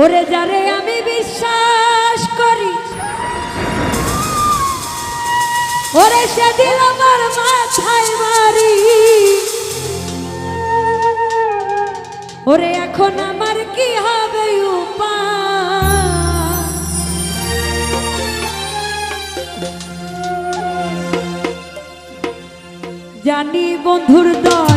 ওরে যারে আমি বিশ্বাস করি। ওরে সেদিন আমার মাথায় মারি। ওরে এখন আমার কি হবে জানি বন্ধুর দয়া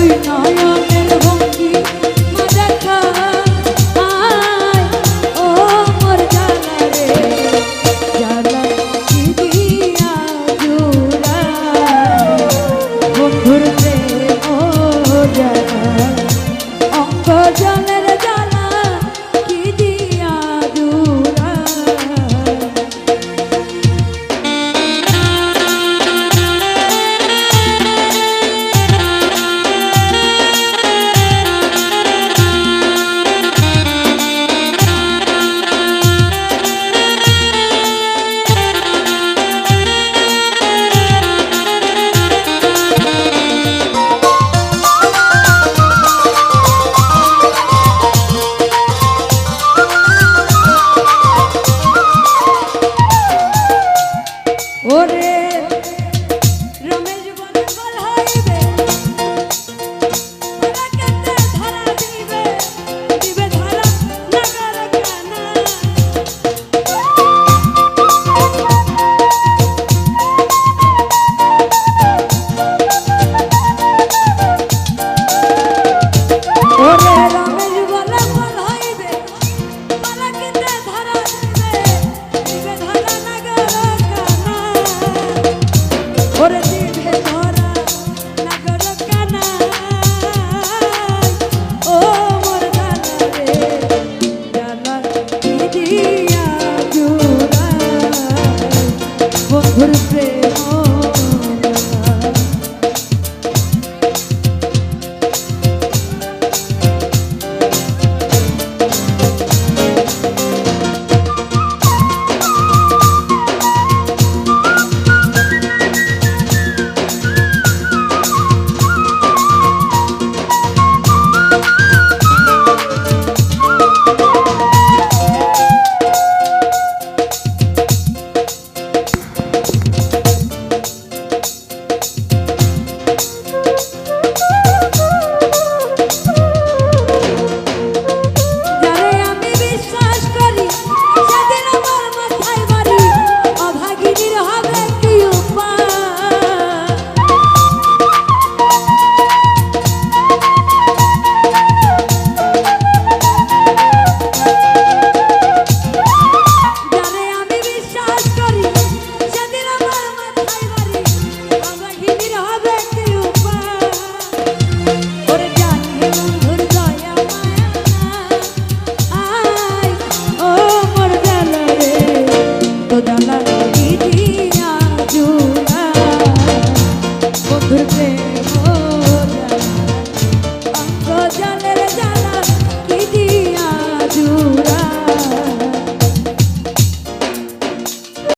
দুই নয়নে ওরে জিভে